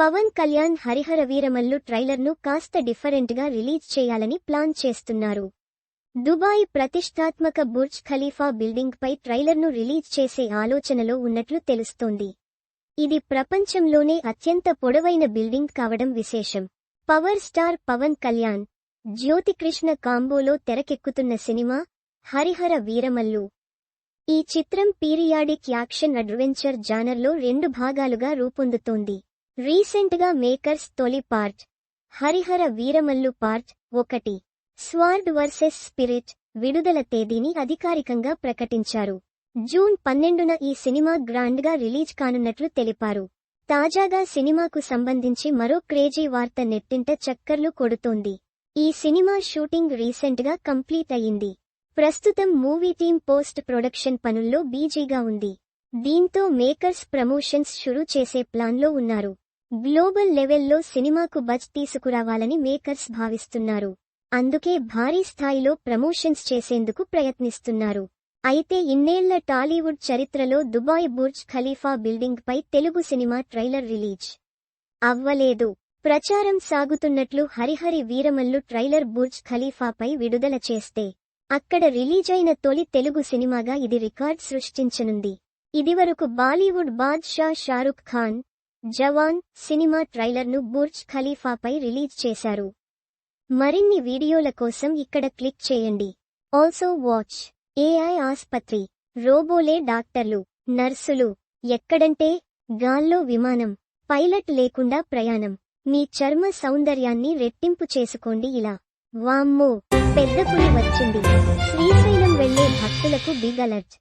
పవన్ కళ్యాణ్ హరిహర వీరమల్లు ట్రైలర్ను కాస్త డిఫరెంట్గా రిలీజ్ చేయాలని ప్లాన్ చేస్తున్నారు. దుబాయ్ ప్రతిష్టాత్మక బుర్జ్ ఖలీఫా బిల్డింగ్ పై ట్రైలర్ను రిలీజ్ చేసే ఆలోచనలో ఉన్నట్లు తెలుస్తోంది. ఇది ప్రపంచంలోనే అత్యంత పొడవైన బిల్డింగ్ కావడం విశేషం. పవర్ స్టార్ పవన్ కళ్యాణ్ జ్యోతికృష్ణ కాంబోలో తెరకెక్కుతున్న సినిమా హరిహర వీరమల్లు. ఈ చిత్రం పీరియాడిక్ యాక్షన్ అడ్వెంచర్ జానర్లో రెండు భాగాలుగా రూపొందుతోంది. రీసెంట్గా మేకర్స్ తొలి పార్ట్ హరిహర వీరమల్లు పార్ట్ ఒకటి స్వార్డ్ వర్సెస్ స్పిరిట్ విడుదల తేదీని అధికారికంగా ప్రకటించారు. జూన్ పన్నెండున ఈ సినిమా గ్రాండ్గా రిలీజ్ కానున్నట్లు తెలిపారు. తాజాగా సినిమాకు సంబంధించి మరో క్రేజీ వార్త నెట్టింట చక్కర్లు కొడుతోంది. ఈ సినిమా షూటింగ్ రీసెంట్గా కంప్లీట్ అయింది ప్రస్తుతం మూవీ టీం పోస్ట్ ప్రొడక్షన్ పనుల్లో బీజీగా ఉంది. దీంతో మేకర్స్ ప్రమోషన్స్ షురూ చేసే ప్లాన్లో ఉన్నారు. గ్లోబల్ లెవెల్లో సినిమాకు బజ్ తీసుకురావాలని మేకర్స్ భావిస్తున్నారు. అందుకే భారీ స్థాయిలో ప్రమోషన్స్ చేసేందుకు ప్రయత్నిస్తున్నారు. అయితే ఇన్నేళ్ళ టాలీవుడ్ చరిత్రలో దుబాయ్ బుర్జ్ ఖలీఫా బిల్డింగ్ పై తెలుగు సినిమా ట్రైలర్ రిలీజ్ అవ్వలేదు. ప్రచారం సాగుతున్నట్లు హరిహరి వీరమల్లు ట్రైలర్ బుర్జ్ ఖలీఫాపై విడుదల చేస్తే అక్కడ రిలీజైన తొలి తెలుగు సినిమాగా ఇది రికార్డ్ సృష్టించనుంది. ఇదివరకు బాలీవుడ్ బాద్షా షారుఖ్ ఖాన్ జవాన్ సినిమా ట్రైలర్ను బుర్జ్ ఖలీఫాపై రిలీజ్ చేశారు. మరిన్ని వీడియోల కోసం ఇక్కడ క్లిక్ చేయండి. ఆల్సో వాచ్ ఏఐ ఆస్పత్రి రోబోలే డాక్టర్లు నర్సులు ఎక్కడంటే గాల్లో విమానం పైలట్ లేకుండా ప్రయాణం. మీ చర్మ సౌందర్యాన్ని రెట్టింపు చేసుకోండి ఇలా. వామ్మో పెద్ద పులి వచ్చింది. శ్రీశైలం వెళ్ళే భక్తులకు బిగ్ అలర్ట్.